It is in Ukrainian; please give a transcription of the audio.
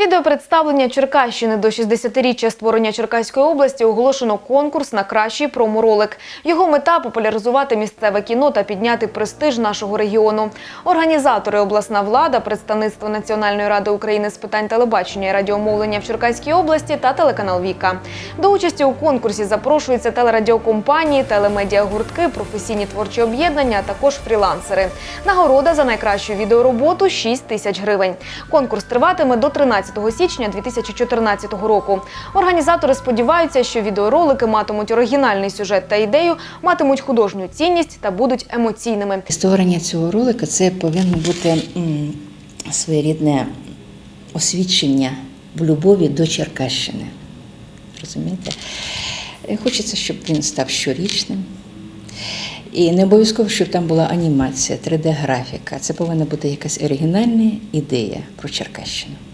Відеопредставлення Черкащини до 60-річчя створення Черкаської області оголошено конкурс на кращий проморолик. Його мета – популяризувати місцеве кіно та підняти престиж нашого регіону. Організатори – обласна влада, представництво Національної ради України з питань телебачення і радіомовлення в Черкаській області та телеканал Віка. До участі у конкурсі запрошуються телерадіокомпанії, телемедіагуртки, професійні творчі об'єднання, а також фрілансери. Нагорода за найкращу відеороботу – 6 тисяч гривень. Конкурс триватиме до 13 січня 2014 року. Організатори сподіваються, що відеоролики матимуть оригінальний сюжет та ідею, матимуть художню цінність та будуть емоційними. Створення цього ролика це повинно бути своєрідне освідчення в любові до Черкащини. Розумієте? Е, Хочеться, щоб він став щорічним. І не обов'язково, щоб там була анімація, 3D-графіка. Це повинна бути якась оригінальна ідея про Черкащину.